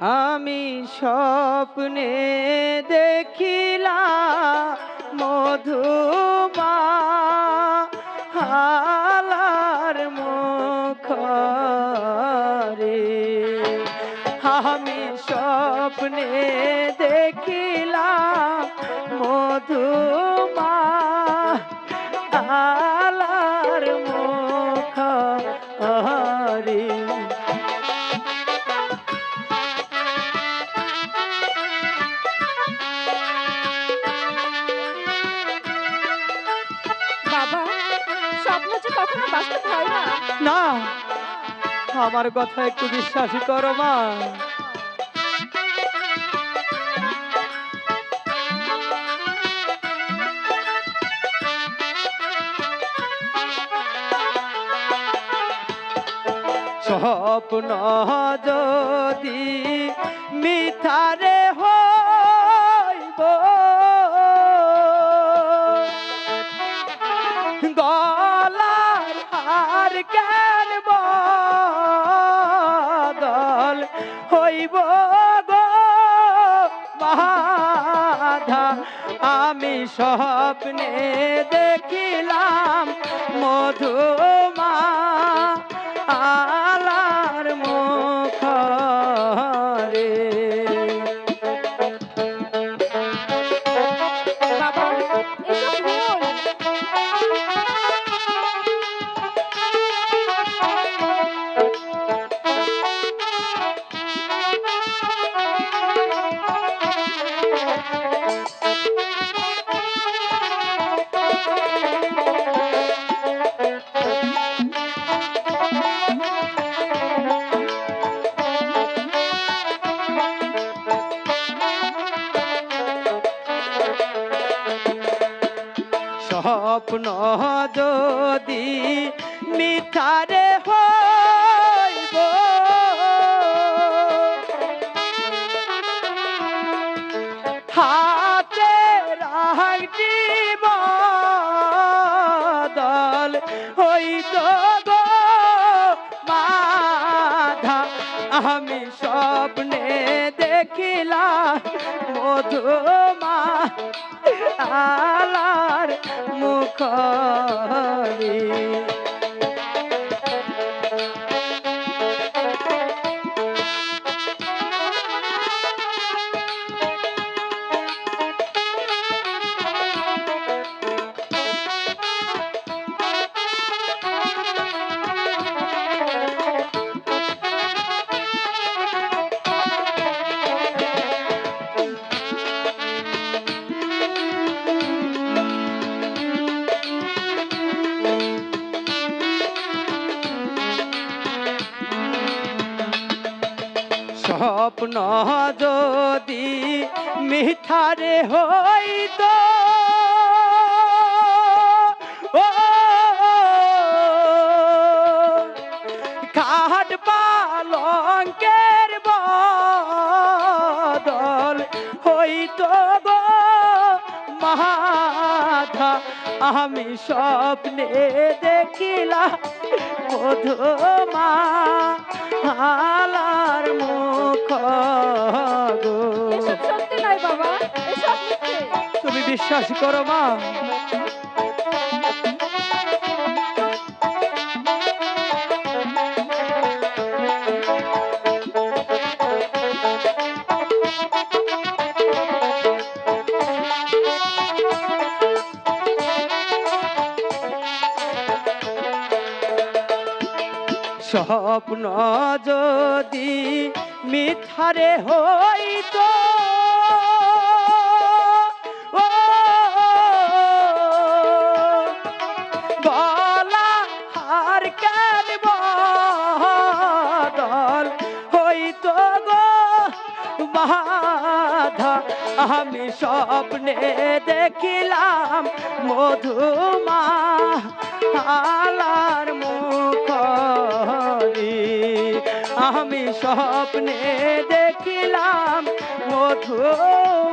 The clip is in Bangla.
আমি স্বপ্নে দেখিলা মধুমা হালার মুখ রে আমি স্বপ্নে কখনো বাস্তব হয় না। না, আমার কথা একটু বিশ্বাসই করো মা। স্বপ্ন যদি মিথারে হইব কেন বদল হইব গো মাধা আমি স্বপ্নে দেখিলাম মধুমা স্বপ্ন যদি মিথারে হইব হাতে আমি স্বপ্নে দেখিলা মধুমা আলার মুখ স্বপ্ন যদি মিথারে হইত। খাট পালঙ্কের বদল হইত গো। মাধা আমি স্বপ্নে দেখিলাম মধুমা। তুমি বিশ্বাস করো মা। স্বপ্ন যদি মিথারে হইতো আমি স্বপ্নে দেখিলাম মধুমা স্বপ্নে দেখিলাম মধুমা